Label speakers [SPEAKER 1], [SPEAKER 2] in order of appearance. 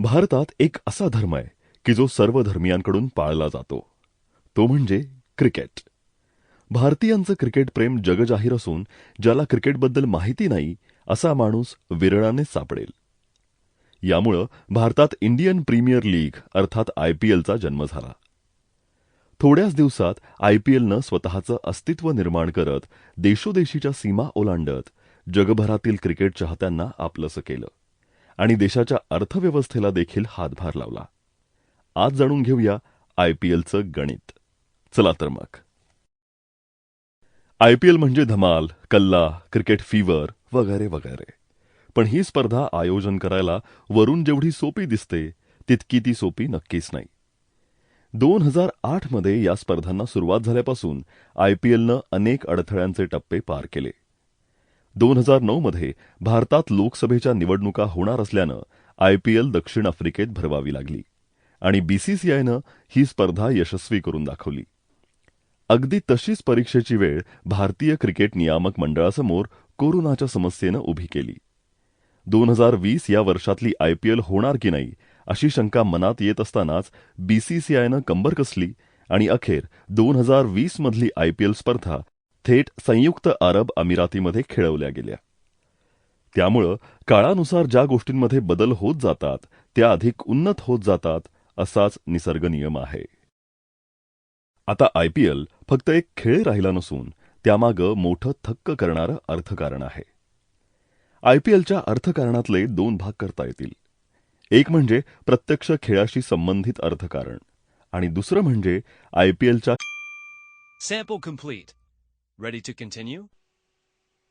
[SPEAKER 1] भारतात एक असा धर्म आहे की जो सर्व धर्मियांकडून पाळला जातो. तो म्हणजे क्रिकेट. भारतीयांचं क्रिकेट प्रेम जगजाहीर असून ज्याला क्रिकेटबद्दल माहिती नाही असा माणूस विरळानेच सापडेल. यामुळं भारतात इंडियन प्रीमियर लीग अर्थात आयपीएलचा जन्म झाला. थोड्याच दिवसात आयपीएलनं स्वतःचं अस्तित्व निर्माण करत देशोदेशीच्या सीमा ओलांडत जगभरातील क्रिकेट चाहत्यांना आपलंसं केलं. आणि देशाच्या अर्थव्यवस्थेला देखील हातभार लावला. आज जाणून घेऊया आयपीएलचं गणित. चला तर मग. आयपीएल म्हणजे धमाल कल्ला क्रिकेट फीवर वगैरे वगैरे. पण ही स्पर्धा आयोजन करायला वरून जेवढी सोपी दिसते तितकी ती सोपी नक्कीच नाही. दोन हजार आठमध्ये या स्पर्धांना सुरुवात झाल्यापासून आयपीएलनं अनेक अडथळ्यांचे टप्पे पार केले. दोन हजार नऊ मध्ये भारतात लोकसभेच्या निवडणुका होणार असल्यानं आयपीएल दक्षिण आफ्रिकेत भरवावी लागली. आणि बीसीसीआयनं ही स्पर्धा यशस्वी करून दाखवली. अगदी तशीच परीक्षेची वेळ भारतीय क्रिकेट नियामक मंडळासमोर कोरोनाच्या समस्येनं उभी केली. दोन हजार वीस या वर्षातली आयपीएल होणार की नाही अशी शंका मनात येत असतानाच बीसीसीआयनं कंबर कसली आणि अखेर दोन हजार वीसमधली आयपीएल स्पर्धा थेट संयुक्त अरब अमिरातीमध्ये खेळवल्या गेल्या. त्यामुळं काळानुसार ज्या गोष्टींमध्ये बदल होत जातात त्या अधिक उन्नत होत जातात असाच निसर्ग नियम आहे. आता आयपीएल फक्त एक खेळ राहिला नसून त्यामागं मोठं थक्क करणारं अर्थकारण आहे. आयपीएलच्या अर्थकारणातले दोन भाग करता येतील. एक म्हणजे प्रत्यक्ष खेळाशी संबंधित अर्थकारण आणि दुसरं म्हणजे आयपीएलच्या
[SPEAKER 2] sample complete Ready to continue?